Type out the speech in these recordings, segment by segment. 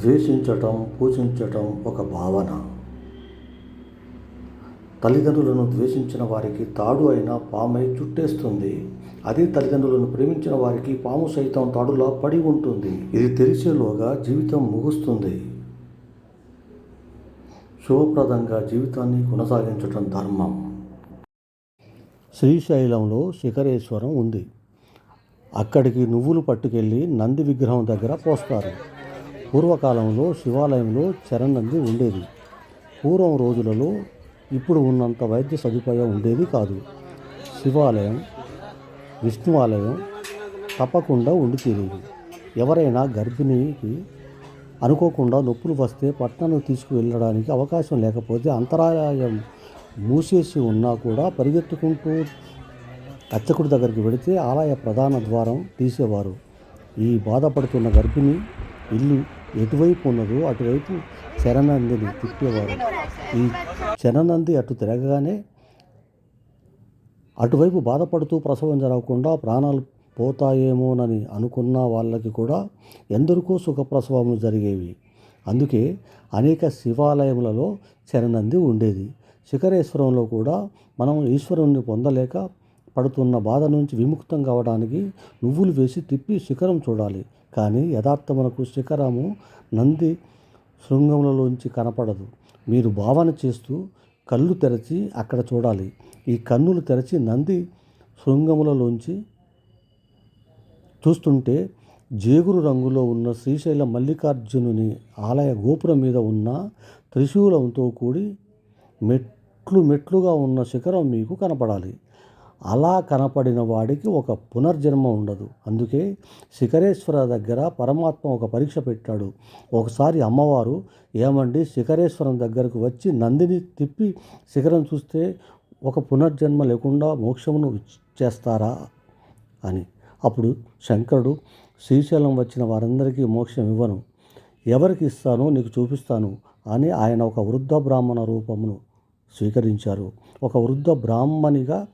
ద్వేషించటం పూజించటం ఒక భావన. తల్లిదండ్రులను ద్వేషించిన వారికి తాడు అయిన పామై చుట్టేస్తుంది. అదే తల్లిదండ్రులను ప్రేమించిన వారికి పాము సైతం తాడులా పడి ఉంటుంది. ఇది తెలిసేలోగా జీవితం ముగుస్తుంది. శుభప్రదంగా జీవితాన్ని కొనసాగించటం ధర్మం. శ్రీశైలంలో శిఖరేశ్వరం ఉంది. అక్కడికి నువ్వులు పట్టుకెళ్ళి నంది విగ్రహం దగ్గర పోస్తారు. పూర్వకాలంలో శివాలయంలో చరణంది ఉండేది. పూర్వం రోజులలో ఇప్పుడు ఉన్నంత వైద్య సదుపాయం ఉండేది కాదు. శివాలయం విష్ణువాలయం తప్పకుండా ఉండి తీరేది. ఎవరైనా గర్భిణికి అనుకోకుండా నొప్పులు వస్తే పట్టణం తీసుకువెళ్ళడానికి అవకాశం లేకపోతే అంతరాయం మూసేసి ఉన్నా కూడా పరిగెత్తుకుంటూ అర్చకుడి దగ్గరికి వెళితే ఆలయ ప్రధాన ద్వారం తీసేవారు. ఈ బాధపడుతున్న గర్భిణి ఇల్లు ఎటువైపు ఉన్నదో అటువైపు శరణందిని తిప్పేవారు. ఈ శరణంది అటు తిరగగానే అటువైపు బాధపడుతూ ప్రసవం జరగకుండా ప్రాణాలు పోతాయేమోనని అనుకున్న వాళ్ళకి కూడా ఎందరికో సుఖప్రసవములు జరిగేవి. అందుకే అనేక శివాలయములలో చరణంది ఉండేది. శిఖరేశ్వరంలో కూడా మనం ఈశ్వరుణ్ణి పొందలేక పడుతున్న బాధ నుంచి విముక్తం కావడానికి నువ్వులు వేసి తిప్పి శిఖరం చూడాలి. కానీ యథార్థమునకు శిఖరము నంది శృంగములలోంచి కనపడదు. మీరు భావన చేస్తూ కళ్ళు తెరచి అక్కడ చూడాలి. ఈ కన్నులు తెరచి నంది శృంగములలోంచి చూస్తుంటే జేగురు రంగులో ఉన్న శ్రీశైల మల్లికార్జునుని ఆలయ గోపురం మీద ఉన్న త్రిశూలంతో కూడి మెట్లు మెట్లుగా ఉన్న శిఖరం మీకు కనపడాలి. అలా కనపడిన వాడికి ఒక పునర్జన్మ ఉండదు. అందుకే శిఖరేశ్వర దగ్గర పరమాత్మ ఒక పరీక్ష పెట్టాడు. ఒకసారి అమ్మవారు ఏమండి శిఖరేశ్వరం దగ్గరకు వచ్చి నందిని తిప్పి శిఖరం చూస్తే ఒక పునర్జన్మ లేకుండా మోక్షమును చేస్తారా? అని. అప్పుడు శంకరుడు శ్రీశైలం వచ్చిన వారందరికీ మోక్షం ఇవ్వను. ఎవరికి ఇస్తానో నీకు చూపిస్తాను అని ఆయన ఒక వృద్ధ బ్రాహ్మణ రూపమును స్వీకరించారు. ఒక వృద్ధ బ్రాహ్మణిగా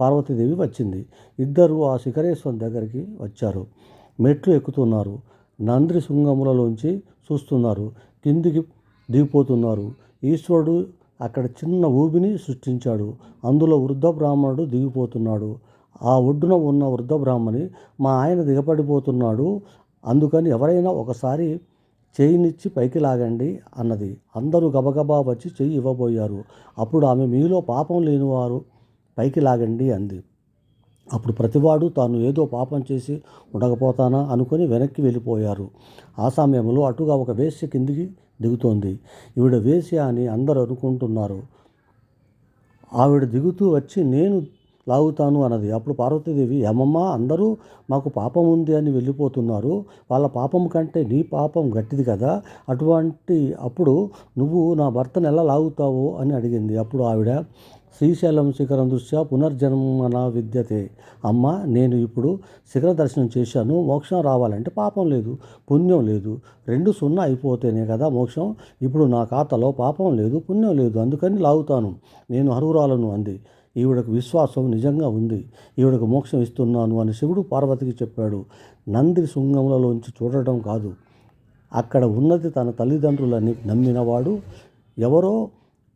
పార్వతీదేవి వచ్చింది. ఇద్దరు ఆ శిఖరేశ్వరం దగ్గరికి వచ్చారు. మెట్లు ఎక్కుతున్నారు. నంద్రి శృంగములలోంచి చూస్తున్నారు. కిందికి దిగిపోతున్నారు. ఈశ్వరుడు అక్కడ చిన్న ఊబిని సృష్టించాడు. అందులో వృద్ధ బ్రాహ్మణుడు దిగిపోతున్నాడు. ఆ ఒడ్డున ఉన్న వృద్ధ బ్రాహ్మణి మా ఆయన దిగపడిపోతున్నాడు అందుకని ఎవరైనా ఒకసారి చేయినిచ్చి పైకి లాగండి అన్నది. అందరూ గబగబా వచ్చి చెయ్యి ఇవ్వబోయారు. అప్పుడు ఆమె మీలో పాపం లేనివారు పైకి లాగండి అంది. అప్పుడు ప్రతివాడు తాను ఏదో పాపం చేసి ఉండకపోతానా అనుకొని వెనక్కి వెళ్ళిపోయారు. ఆ సమయంలో అటుగా ఒక వేశ్య కిందికి దిగుతోంది. ఈవిడ వేశ్య అని అందరూ అనుకుంటున్నారు. ఆవిడ దిగుతూ వచ్చి నేను లాగుతాను అన్నది. అప్పుడు పార్వతీదేవి ఏమమ్మా అందరూ మాకు పాపం ఉంది అని వెళ్ళిపోతున్నారు. వాళ్ళ పాపం కంటే నీ పాపం గట్టిది కదా. అటువంటి అప్పుడు నువ్వు నా భర్తను ఎలా లాగుతావు అని అడిగింది. అప్పుడు ఆవిడ శ్రీశైలం శిఖరం దృష్ట్యా పునర్జన్మన విద్యతే. అమ్మ నేను ఇప్పుడు శిఖర దర్శనం చేశాను. మోక్షం రావాలంటే పాపం లేదు పుణ్యం లేదు. రెండు సున్నా అయిపోతేనే కదా మోక్షం. ఇప్పుడు నా ఖాతాలో పాపం లేదు పుణ్యం లేదు. అందుకని లాగుతాను. నేను అర్హురాలను అంది. ఈవిడకు విశ్వాసం నిజంగా ఉంది. ఈవిడకు మోక్షం ఇస్తున్నాను అని శివుడు పార్వతికి చెప్పాడు. నంది శృంగములలోంచి చూడటం కాదు. అక్కడ ఉన్నది తన తల్లిదండ్రులని నమ్మినవాడు. ఎవరో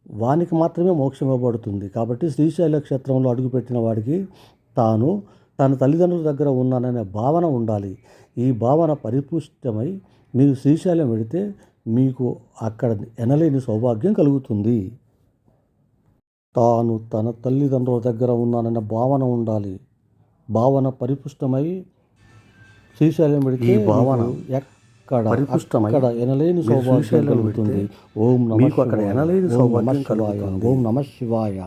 వానికి మాత్రమే మోక్షం ఇవ్వబడుతుంది. కాబట్టి శ్రీశైల క్షేత్రంలో అడుగుపెట్టిన వాడికి తాను తన తల్లిదండ్రుల దగ్గర ఉన్నాననే భావన ఉండాలి. ఈ భావన పరిపుష్టమై మీరు శ్రీశైలం వెళితే మీకు అక్కడ ఎనలేని సౌభాగ్యం కలుగుతుంది. తాను తన తల్లిదండ్రుల దగ్గర ఉన్నానన్న భావన ఉండాలి. భావన పరిపుష్టమై శ్రీశైలం పెడితే ఈ భావన పరిపుష్టమై అక్కడ ఎనలేని సౌభాగ్యం కలుగుతుంది ఓం నమ మీకు అక్కడ. ఎనలేని సౌభాగ్యం. కలుగుతుంది. ఓం నమ శివాయ